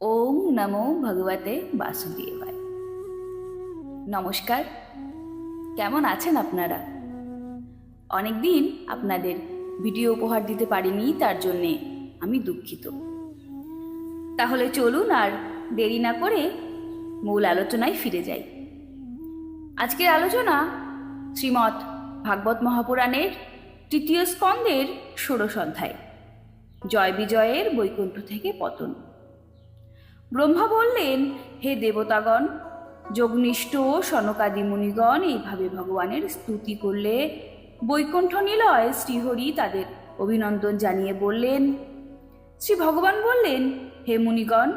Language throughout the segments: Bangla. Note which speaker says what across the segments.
Speaker 1: ওম নমো ভগবতে বাসুদেবায়। নমস্কার, কেমন আছেন আপনারা? অনেকদিন আপনাদের ভিডিও উপহার দিতে পারিনি, তার জন্যে আমি দুঃখিত। তাহলে চলুন আর দেরি না করে মূল আলোচনায় ফিরে যাই। আজকের আলোচনা শ্রীমৎ ভাগবত মহাপুরাণের তৃতীয় স্কন্দের ষোড়শ অধ্যায়, জয় বিজয়ের বৈকুণ্ঠ থেকে পতন। ব্রহ্মা বললেন, হে দেবতাগণ যোগনিষ্ঠ সনকাদি মুনিগণ এইভাবে ভগবানের স্তুতি করলে বৈকুণ্ঠ নিলয় শ্রীহরি তাদের অভিনন্দন জানিয়ে বললেন। শ্রী ভগবান বললেন, হে মুনিগণ,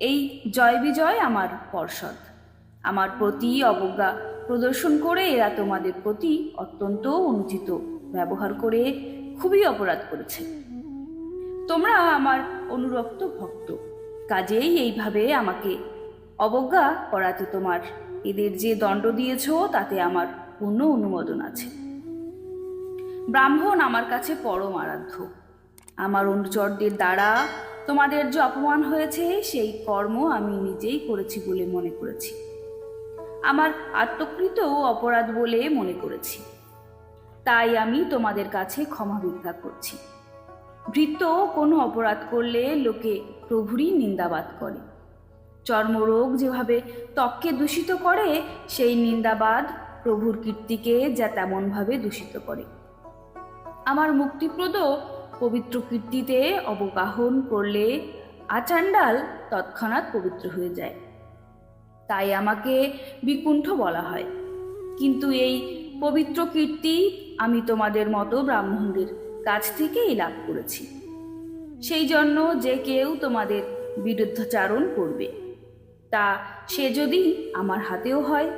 Speaker 1: এই জয় বিজয় আমার পর্ষদ। আমার প্রতি অবজ্ঞা প্রদর্শন করে এরা তোমাদের প্রতি অত্যন্ত অনুচিত ব্যবহার করে খুবই অপরাধ করেছে। তোমরা আমার অনুরক্ত ভক্ত। কাজেই এইভাবে আমাকে অবজ্ঞা করাতে তোমার। এদের যে দণ্ড দিয়েছ, তাতে আমার পূর্ণ অনুমোদন আছে। ব্রাহ্মণ আমার কাছে পরম আরাধ্য। আমার অনুচরদের দ্বারা তোমাদের যে অপমান হয়েছে, সেই কর্ম আমি নিজেই করেছি বলে মনে করেছি। আমার আত্মকৃত অপরাধ বলে মনে করেছি। তাই আমি তোমাদের কাছে ক্ষমা ভিক্ষা করছি। ভৃত্য কোনো অপরাধ করলে লোকে প্রভুরই নিন্দাবাদ করে। চর্মরোগ যেভাবে ত্বককে দূষিত করে, সেই নিন্দাবাদ প্রভুর কীর্তিকে যা তেমনভাবে দূষিত করে। আমার মুক্তিপ্রদ পবিত্র কীর্তিতে অবগাহন করলে আচাণ্ডাল তৎক্ষণাৎ পবিত্র হয়ে যায়। তাই আমাকে বিকুণ্ঠ বলা হয়। কিন্তু এই পবিত্র কীর্তি আমি তোমাদের মতো ব্রাহ্মণদের কাছ থেকেই লাভ করেছি। সেই জন্য যে কেউ তোমাদের বিরুদ্ধাচারণ করবে। তা সে যদি আমার হাতেও হয়,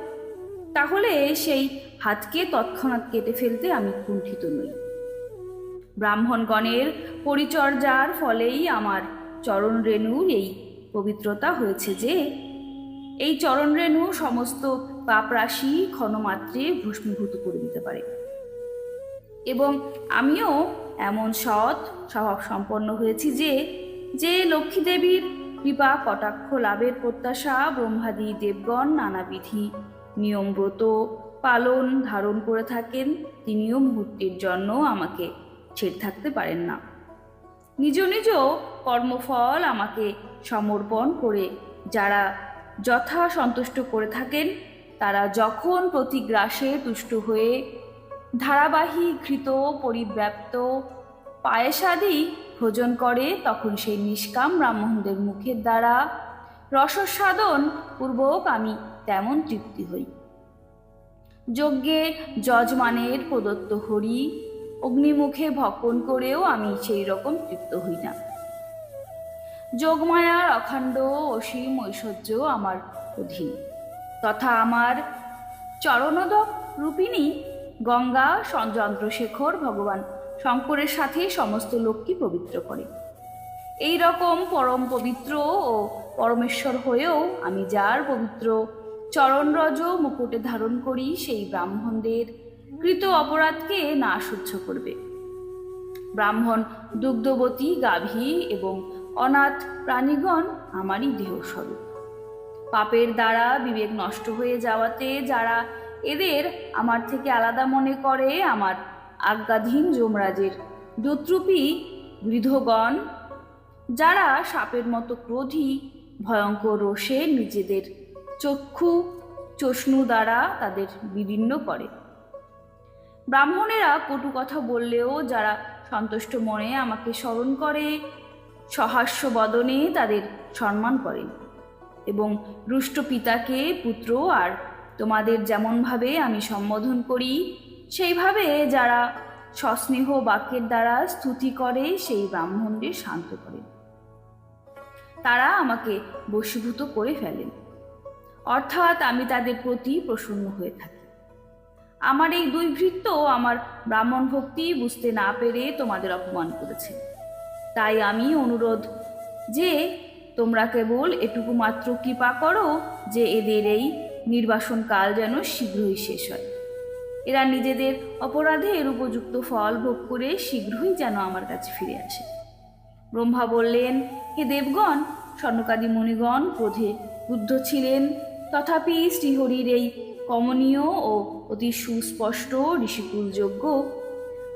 Speaker 1: তাহলে সেই হাতকে তৎক্ষণাৎ কেটে ফেলতে আমি কুণ্ঠিত নই। ব্রাহ্মণগণের পরিচর্যার ফলেই আমার চরণ রেণুর এই পবিত্রতা হয়েছে যে, এই চরণ রেণু সমস্ত পাপরাশি ক্ষণমাত্রে ভস্মীভূত করে দিতে পারে। এবং আমিও এমন সৎ স্বভাব সম্পন্ন হয়েছি যে যে লক্ষ্মী দেবীর কৃপা, কটাক্ষ, লাভের প্রত্যাশা, ব্রহ্মাদি, দেবগণ নানাবিধি নিয়মব্রত পালন, ধারণ করে থাকেন, তিনিও মুহূর্তের জন্য আমাকে ছেড়ে থাকতে পারেন না। নিজ নিজ কর্মফল আমাকে সমর্পণ করে যারা যথা সন্তুষ্ট করে থাকেন, তারা যখন প্রতিগ্রাসে তুষ্ট হয়ে ধারাবাহিক ঘৃত পরিব্যাপ্ত পায়েসাদি ভোজন করে তখন সেই নিষ্কাম ব্রাহ্মণদের মুখের দ্বারা। রসসাধন পূর্বক আমি তেমন তৃপ্তি হই। যজ্ঞে যজমানের প্রদত্ত হরি, অগ্নিমুখে ভক্ষণ করেও আমি সেই রকম তৃপ্ত হই না। যোগমায়ার অখণ্ড অসীম ঐশ্বর্য আমার অধীন। তথা আমার চরণোদক রূপিণী গঙ্গা চন্দ্রশেখর ভগবান শঙ্করের সাথে সমস্ত লোককে পবিত্র করে। এই রকম পরম পবিত্র ও পরমেশ্বর হয়েও আমি যার পবিত্র চরণরজ মুকুটে ধারণ করি, সেই ব্রাহ্মণদের কৃত অপরাধকে না সহ্য করবে। ব্রাহ্মণ, দুগ্ধবতী, গাভী এবং অনাথ প্রাণীগণ আমারই দেহস্বরূপ। পাপের দ্বারা বিবেক নষ্ট হয়ে যাওয়াতে যারা এদের আমার থেকে আলাদা মনে করে আমার আজ্ঞাধীন যমরাজের। দূতরূপী বৃদ্ধগণ যারা সাপের মতো ক্রোধী, ভয়ঙ্কর রোষে নিজেদের চক্ষু চষ্ণু দ্বারা তাদের বিদীর্ণ করে। ব্রাহ্মণেরা কটু কথা বললেও যারা সন্তুষ্ট মনে আমাকে স্মরণ করে, সহাস্য বদনে তাদের সম্মান করেন এবং রুষ্ট পিতাকে, পুত্র আর তোমাদের যেমনভাবে আমি সম্বোধন করি, সেইভাবে যারা সস্নেহ বাক্যের দ্বারা স্তুতি করে, সেই ব্রাহ্মণদের শান্ত করে। তারা আমাকে বশীভূত করে ফেলেন অর্থাৎ আমি তাদের প্রতি প্রসন্ন হয়ে থাকি। আমার এই দুই ভৃত্য আমার ব্রাহ্মণ ভক্তি বুঝতে না পেরে তোমাদের অপমান করেছে। তাই আমি অনুরোধ যে, তোমরা কেবল এটুকু মাত্র কৃপা করো যে এদের এই নির্বাসন কাল যেন শীঘ্রই শেষ হয়। এরা নিজেদের অপরাধে এর উপযুক্ত ফল ভোগ করে শীঘ্রই যেন আমার কাছে ফিরে আসে। ব্রহ্মা বললেন, হে দেবগণ, স্বর্ণকাদি মুনিগণ, ক্রোধে বুদ্ধ ছিলেন। তথাপি শ্রীহরির এই কমনীয় ও অতি সুস্পষ্ট ঋষিকুলযোগ্য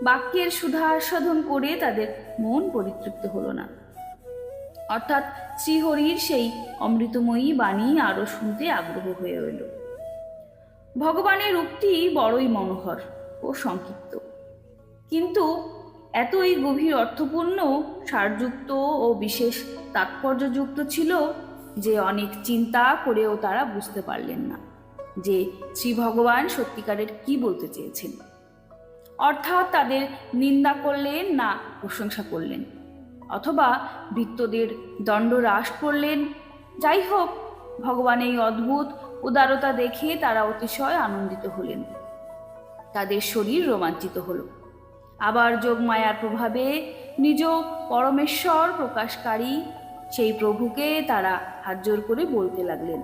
Speaker 1: বাক্যের সুধা সুধাস্বাদন করে তাদের মন পরিতৃপ্ত হলো না। অর্থাৎ শ্রীহরির সেই অমৃতময়ী বাণী আরও শুনতে আগ্রহ হয়ে রইল। ভগবানের উক্তি বড়ই মনোহর ও সংক্ষিপ্ত। কিন্তু এতই গভীর অর্থপূর্ণ, সারযুক্ত ও বিশেষ তাৎপর্যযুক্ত ছিল যে অনেক চিন্তা করেও তারা বুঝতে পারলেন না যে শ্রী ভগবান সত্যিকারের কি বলতে চেয়েছেন। অর্থাৎ তাদের নিন্দা করলেন না প্রশংসা করলেন। অথবা বৃত্তদের দণ্ড হ্রাস করলেন। যাই হোক ভগবান এই অদ্ভুত উদারতা দেখে তারা অতিশয় আনন্দিত হলেন। তাদের শরীর রোমাঞ্চিত হলো। আবার যোগমায়ার প্রভাবে নিজ পরমেশ্বর প্রকাশকারী সেই প্রভুকে তারা হাত জোর করে বলতে লাগলেন।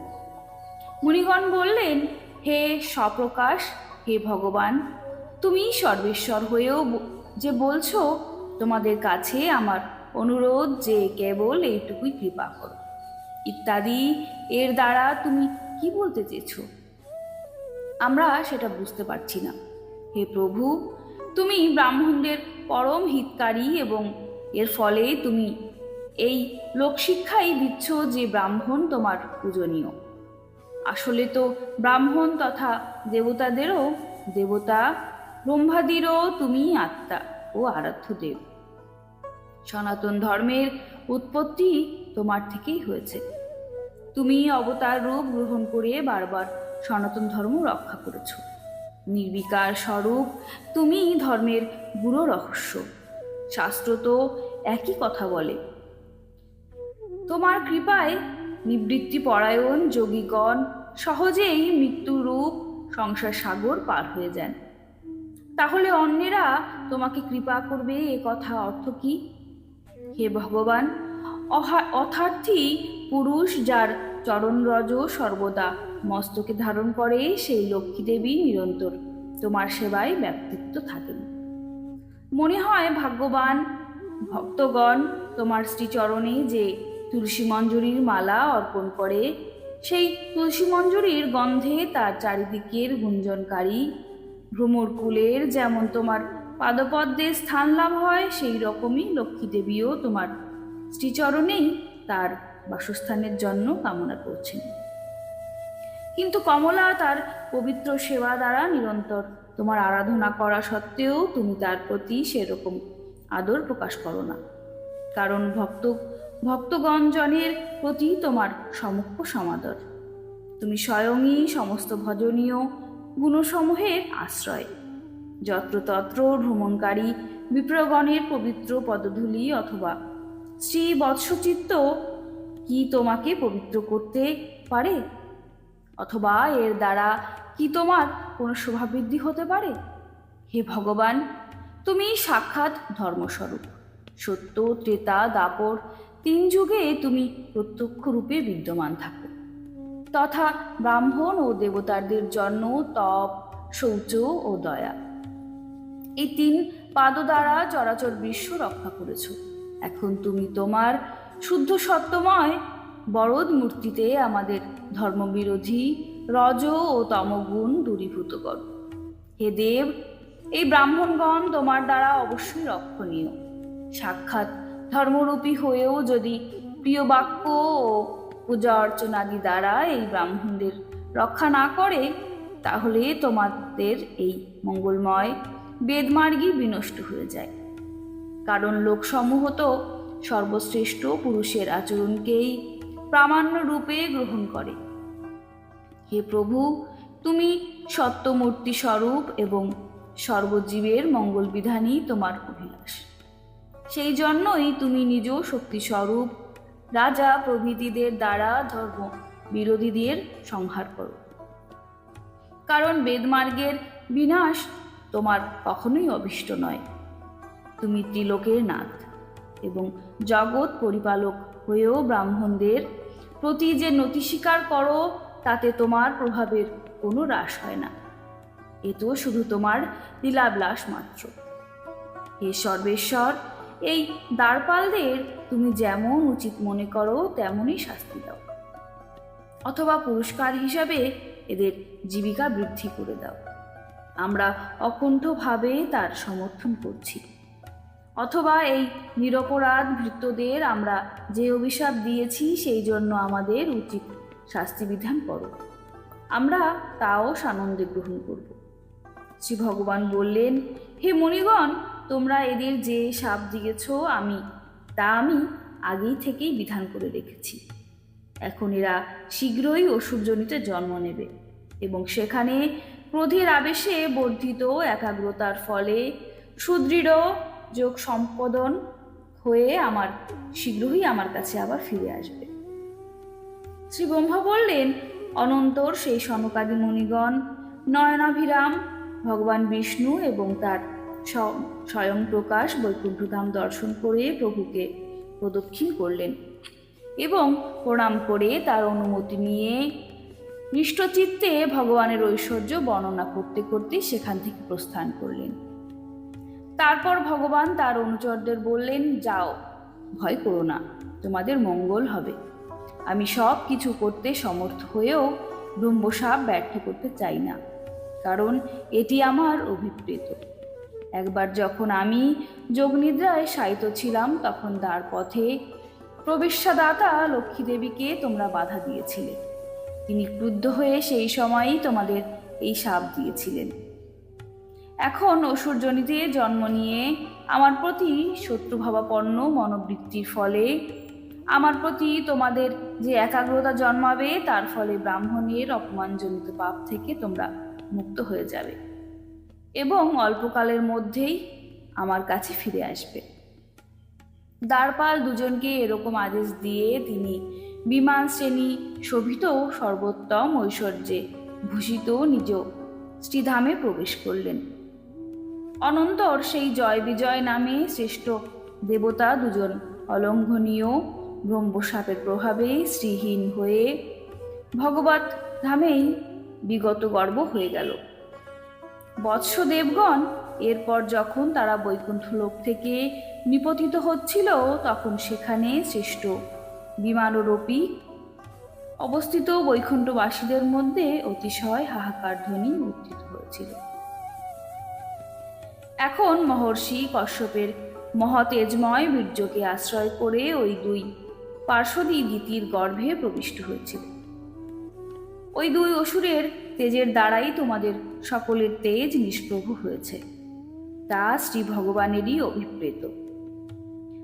Speaker 1: মুনিগণ বললেন, হে স্বপ্রকাশ, হে ভগবান তুমি সর্বেশ্বর হয়েও যে বলছো, তোমাদের কাছে আমার অনুরোধ যে কেবল এইটুকুই কৃপা করো। ইত্যাদি, এর দ্বারা তুমি কি বলতে চেয়েছ? আমরা সেটা বুঝতে পারছি না। হে প্রভু, তুমি ব্রাহ্মণদের পরম হিতকারী এবং এর ফলে তুমি এই লোকশিক্ষাই দিচ্ছ যে ব্রাহ্মণ তোমার পূজনীয়। আসলে তো ব্রাহ্মণ তথা দেবতাদেরও দেবতা, ব্রহ্মাদিরও তুমি আত্মা ও আরাধ্য দেব। সনাতন ধর্মের উৎপত্তি তোমার থেকেই হয়েছে। তুমি অবতার রূপ গ্রহণ করে বারবার সনাতন ধর্ম রক্ষা করেছ। নির্বিকার স্বরূপ তুমি ধর্মের গুরু রহস্য। শাস্ত্র তো একই কথা বলে। তোমার কৃপায় নিবৃত্তি পরায়ণ যোগীগণ সহজেই মৃত্যুরূপ সংসার সাগর পার হয়ে যান। তাহলে অন্যেরা তোমাকে কৃপা করবে, এ কথা অর্থ কি? হে ভগবান অথার্থী পুরুষ যার চরণরজ সর্বদা মস্তকে ধারণ করে, সেই লক্ষ্মী দেবী নিরন্তর তোমার সেবায় ব্যক্তিত্ব থাকেন। মনে হয় ভাগ্যবান ভক্তগণ, তোমার শ্রীচরণে যে তুলসী মঞ্জুরির মালা অর্পণ করে, সেই তুলসী মঞ্জুরির গন্ধে তার চারিদিকের গুঞ্জনকারী, ভ্রমরকুলের যেমন তোমার পাদপদ্মে স্থান লাভ হয়, সেই রকমই লক্ষ্মী দেবীও তোমার শ্রীচরণেই তার বাসস্থানের জন্য কামনা করছেন। কিন্তু কমলা তার পবিত্র সেবা দ্বারা নিরন্তর তোমার আরাধনা করা সত্ত্বেও তুমি তার প্রতি সেরকম আদর প্রকাশ করো না। কারণ ভক্ত, ভক্তগণজনের প্রতি তোমার সমক্ষ সমাদর। তুমি স্বয়ংই সমস্ত ভজনীয় গুণসমূহের আশ্রয়। যত্রতত্র ভ্রমণকারী বিপ্রগণের পবিত্র পদধূলি অথবা শ্রী বৎসচিত্ত কি তোমাকে পবিত্র করতে পারে? অথবা এর দ্বারা কি তোমার কোনো শোভাবৃদ্ধি হতে পারে? হে ভগবান, তুমি সাক্ষাৎ ধর্মস্বরূপ। সত্য, ত্রেতা, দাপর তিন যুগে তুমি প্রত্যক্ষ রূপে বিদ্যমান থাকো। তথা ব্রাহ্মণ ও দেবতাদের জন্য তপ, শৌচ ও দয়া। এই তিন পাদ দ্বারা চরাচর বিশ্ব রক্ষা করেছ। এখন তুমি তোমার শুদ্ধ সত্যময় বরদ মূর্তিতে আমাদের ধর্মবিরোধী রজ ও তমগুণ দূরীভূত কর। হে দেব, এই ব্রাহ্মণগণ তোমার দ্বারা অবশ্যই রক্ষণীয়। সাক্ষাৎ ধর্মরূপী হয়েও যদি প্রিয় বাক্য ও পূজা অর্চনাদি দ্বারা এই ব্রাহ্মণদের রক্ষা না করে, তাহলে তোমাদের এই মঙ্গলময় বেদমার্গই বিনষ্ট হয়ে যায়। কারণ লোকসমূহ তো সর্বশ্রেষ্ঠ পুরুষের আচরণকেই প্রামাণ্য রূপে গ্রহণ করে। হে প্রভু, তুমি সত্যমূর্তি স্বরূপ এবং সর্বজীবের মঙ্গল বিধানই তোমার অভিলাষ। সেই জন্যই তুমি নিজ শক্তি স্বরূপ রাজা প্রভৃতিদের দ্বারা ধর্ম বিরোধীদের সংহার করো। কারণ বেদমার্গের বিনাশ তোমার কখনোই অভিষ্ট নয়। তুমি ত্রিলোকের নাথ এবং জগৎ পরিপালক হয়েও ব্রাহ্মণদের প্রতি যে নতি স্বীকার করো, তাতে তোমার প্রভাবের কোনো হ্রাস হয় না। এ তো শুধু তোমার লীলাবিলাস মাত্র। হে সর্বেশ্বর, এই দ্বারপালদের তুমি যেমন উচিত মনে করো, তেমনই শাস্তি দাও। অথবা পুরস্কার হিসাবে এদের জীবিকা বৃদ্ধি করে দাও। আমরা অকুণ্ঠভাবে তার সমর্থন করছি। অথবা এই নিরপরাধ ভৃত্যদের আমরা যে অভিশাপ দিয়েছি, সেই জন্য আমাদের উচিত শাস্তি বিধান করো। আমরা তাও সানন্দে গ্রহণ করব। শ্রী ভগবান বললেন, হে মণিগণ তোমরা এদের যে সাপ দিয়েছ, আমি, তা আমি আগেই থেকেই বিধান করে রেখেছি। এখন এরা শীঘ্রই অসুরজনিতে জন্ম নেবে এবং সেখানে ক্রোধের আবেশে বর্ধিত একাগ্রতার ফলে সুদৃঢ় যোগ সম্পাদন হয়ে আমার, শীঘ্রই আমার কাছে আবার ফিরে আসবে। শ্রী ব্রহ্মা বললেন, অনন্তর সেই সনকাদি মুনিগণ, নয়নাভিরাম, ভগবান বিষ্ণু এবং তার স্বয়ং প্রকাশ বৈকুণ্ঠধাম দর্শন করে প্রভুকে প্রদক্ষিণ করলেন এবং প্রণাম করে তার অনুমতি নিয়ে নিষ্ঠচিত্তে ভগবানের ঐশ্বর্য বর্ণনা করতে করতে সেখান থেকে প্রস্থান করলেন। তারপর ভগবান তার অনুচরদের বললেন, যাও, ভয় করো না, তোমাদের মঙ্গল হবে। আমি সব কিছু করতে সমর্থ হয়েও ব্রহ্মসাপ ব্যর্থ করতে চাই না, কারণ এটি আমার অভিপ্রেত। একবার যখন আমি যোগনিদ্রায় শায়িত ছিলাম, তখন দ্বার পথে প্রবেশাদাতা লক্ষ্মী দেবীকে তোমরা বাধা দিয়েছিলে। তিনি ক্রুদ্ধ হয়ে সেই সময়ই তোমাদের এই সাপ দিয়েছিলেন। এখন অসুরজনিতে জন্ম নিয়ে আমার প্রতি শত্রুভাবাপন্ন মনোবৃত্তির ফলে, আমার প্রতি তোমাদের যে একাগ্রতা জন্মাবে, তার ফলে ব্রাহ্মণের অপমানজনিত পাপ থেকে তোমরা মুক্ত হয়ে যাবে এবং অল্পকালের মধ্যেই আমার কাছে ফিরে আসবে। দ্বারপাল দুজনকে এরকম আদেশ দিয়ে তিনি বিমান শ্রেণি শোভিত সর্বোত্তম ঐশ্বর্যে ভূষিত নিজ শ্রীধামে প্রবেশ করলেন। অনন্তর সেই জয় বিজয় নামে শ্রেষ্ঠ দেবতা দুজন অলঙ্ঘনীয় ব্রহ্মসাপের প্রভাবে শ্রীহীন হয়ে ভগবত ধামেই বিগত গর্ব হয়ে গেল। বৎস দেবগণ এরপর যখন তারা বৈকুণ্ঠ লোক থেকে নিপতিত হচ্ছিল, তখন সেখানে শ্রেষ্ঠ বিমানরূপী অবস্থিত বৈকুণ্ঠবাসীদের মধ্যে অতিশয় হাহাকার ধ্বনি উত্থিত হয়েছিল। এখন মহর্ষি কশ্যপের মহতেজময় বীর্যকে আশ্রয় করে ওই দুই পার্শ্বদী দিতির গর্ভে প্রবিষ্ট হয়েছিল। ওই দুই অসুরের তেজের দ্বারাই তোমাদের সকলের তেজ নিষ্প্রভ হয়েছে। তা শ্রী ভগবানেরই অভিপ্রেত।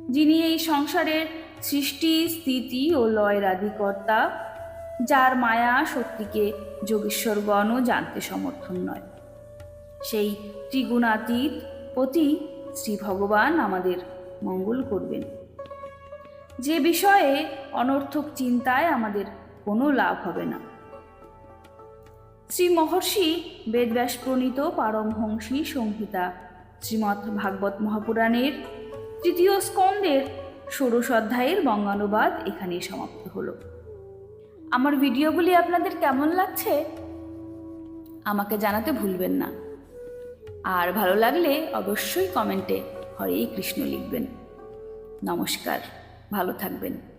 Speaker 1: যিনি এই সংসারের সৃষ্টি, স্থিতি ও লয়ের আদিকর্তা যার মায়া শক্তিকে যোগেশ্বরগণও জানতে সমর্থন নয়। সেই ত্রিগুণাতীত প্রতি শ্রী ভগবান আমাদের মঙ্গল করবেন। যে বিষয়ে অনর্থক চিন্তায় আমাদের কোনো লাভ হবে না। শ্রী মহর্ষি বেদব্যাস প্রণীত পারমহংসী সংহিতা শ্রীমৎ ভাগবত মহাপুরাণের তৃতীয় স্কন্দের ষোড়শ অধ্যায়ের বঙ্গানুবাদ এখানেই সমাপ্ত হলো। আমার ভিডিওগুলি আপনাদের কেমন লাগছে? আমাকে জানাতে ভুলবেন না। আর ভালো লাগলে অবশ্যই কমেন্টে হরে কৃষ্ণ লিখবেন। নমস্কার, ভালো থাকবেন।